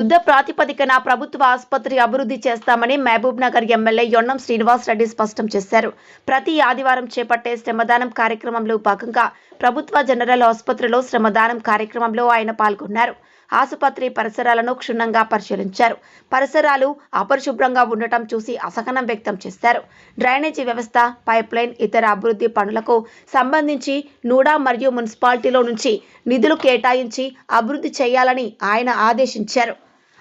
యుద్ధ ప్రాతిపదికన ప్రభుత్వ ఆసుపత్రి అభివృద్ధి చేస్తామని మహబూబ్ నగర్ ఎమ్మెల్యే యొన్నం శ్రీనివాస్ రెడ్డి స్పష్టం చేశారు. ప్రతి ఆదివారం చేపట్టే శ్రమదానం కార్యక్రమంలో భాగంగా ప్రభుత్వ జనరల్ ఆసుపత్రిలో శ్రమదానం కార్యక్రమంలో ఆయన పాల్గొన్నారు. ఆసుపత్రి పరిసరాలను క్షుణ్ణంగా పరిశీలించారు. పరిసరాలు అపరిశుభ్రంగా ఉండటం చూసి అసహనం వ్యక్తం చేశారు. డ్రైనేజీ వ్యవస్థ పైప్లైన్ ఇతర అభివృద్ధి పనులకు సంబంధించి నూడా మరియు మున్సిపాలిటీలో నుంచి నిధులు కేటాయించి అభివృద్ధి చేయాలని ఆయన ఆదేశించారు.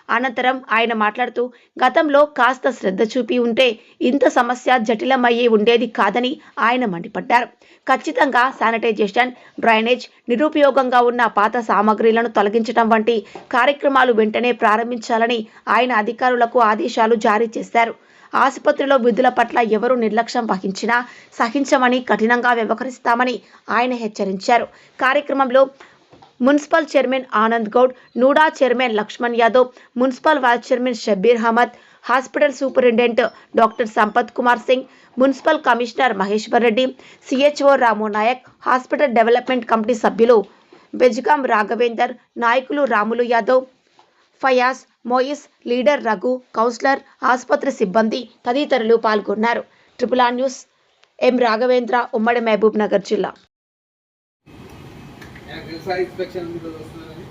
అనంతరం ఆయన మాట్లాడుతూ గతంలో కాస్త శ్రద్ధ చూపి ఉంటే ఇంత సమస్య జటిలమయ్యి ఉండేది కాదని ఆయన మండిపడ్డారు. ఖచ్చితంగా శానిటైజేషన్ డ్రైనేజ్ నిరుపయోగంగా ఉన్న పాత సామాగ్రిలను తొలగించడం వంటి కార్యక్రమాలు వెంటనే ప్రారంభించాలని ఆయన అధికారులకు ఆదేశాలు జారీ చేశారు. ఆసుపత్రిలో విధుల పట్ల ఎవరు నిర్లక్ష్యం వహించినా సహించమని కఠినంగా వ్యవహరిస్తామని ఆయన హెచ్చరించారు. కార్యక్రమంలో municipal chairman Anand Goud NUDA chairman Lakshman Yadav municipal vice chairman Shabbir Ahmed hospital superintendent doctor Sampath Kumar Singh municipal commissioner Maheshwar Reddy CHO Ramu Nayak hospital development committee సభ్యులు బెజ్గాం రాఘవేందర్ నాయకులు రాములు యాదవ్ ఫయాజ్ మోయిస్ లీడర్ రఘు కౌన్సిలర్ ఆసుపత్రి సిబ్బంది తదితరులు పాల్గొన్నారు. Triple R news M Raghavendra ఉమ్మడి మహబూబ్ నగర్ జిల్లా. Excise inspection మీద వస్తున్నారని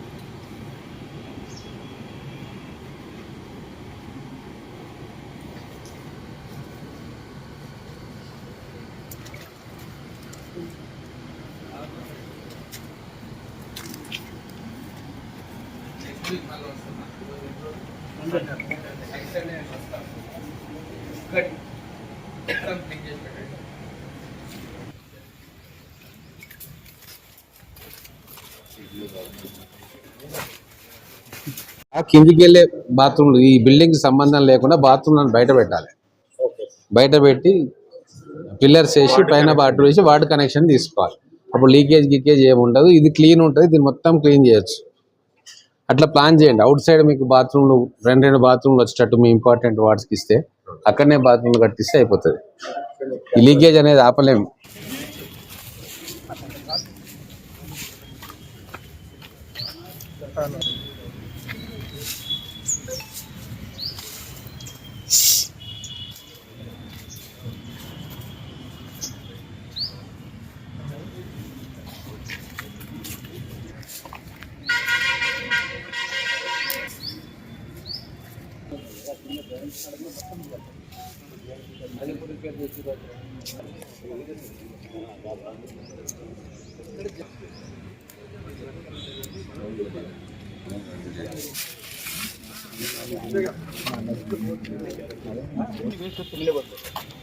నెక్స్ట్ వీక్ మళ్ళీ వస్తున్నా ఆ కిందికి వెళ్ళే బాత్రూమ్లు ఈ బిల్డింగ్ సంబంధం లేకుండా బాత్రూమ్లను బయట పెట్టాలి. బయట పెట్టి పిల్లర్స్ వేసి పైన వాటర్ వేసి వాటర్ కనెక్షన్ తీసుకోవాలి. అప్పుడు లీకేజ్ గీకేజ్ ఏమి ఉండదు. ఇది క్లీన్ ఉంటుంది. దీన్ని మొత్తం క్లీన్ చేయొచ్చు. అట్లా ప్లాన్ చేయండి. అవుట్ సైడ్ మీకు బాత్రూమ్లు రెండు రెండు బాత్రూమ్లు వచ్చేటట్టు మీ ఇంపార్టెంట్ వార్డ్స్కి ఇస్తే అక్కడనే బాత్రూమ్లు కట్టిస్తే అయిపోతుంది. ఈ లీకేజ్ అనేది ఆపలేము Gracias.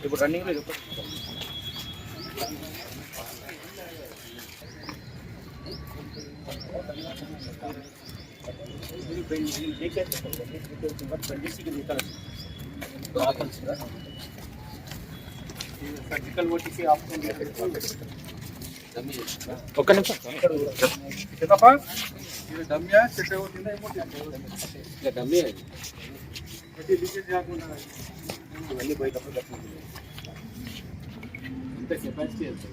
ఇప్పుడు రన్నింగ్ లో చెప్పండి सर्जिकल वो टीसी आपको ఒక్క నిమిషం చెప్పప్ప ఇది డమ్యా చెట్టు అవుతుందా ఏమో డమ్మీ ప్రతి లీకేజ్ కాకుండా ఇవన్నీ పోయేటప్పుడు కట్టింది ఇంత కెపాసిటీ ఎంత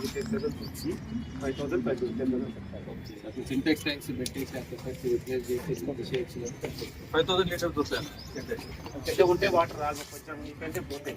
లీకేజ్ వచ్చి five thousand five thousand Sintex tanks పెట్టేసి ఆ కెపాసిటీ రిప్లేస్ చేసేసి ఫైవ్ థౌసండ్ లీటర్స్ వస్తాయి పెద్ద ఉంటే వాటర్ రాదు కొంచెం మీకంటే పోతాయి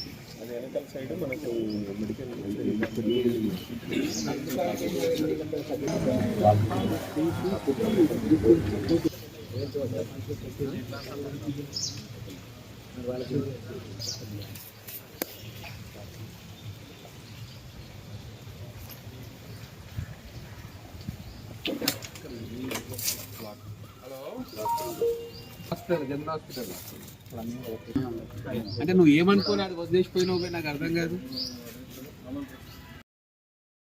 బాత్రూమ్ అది వెనకాల సైడ్ మనకు మెడికల్ Hospital general hospital. అంటే నువ్వు ఏమనుకోలేదు వదిలేసిపోయినావు నాకు అర్థం కాదు.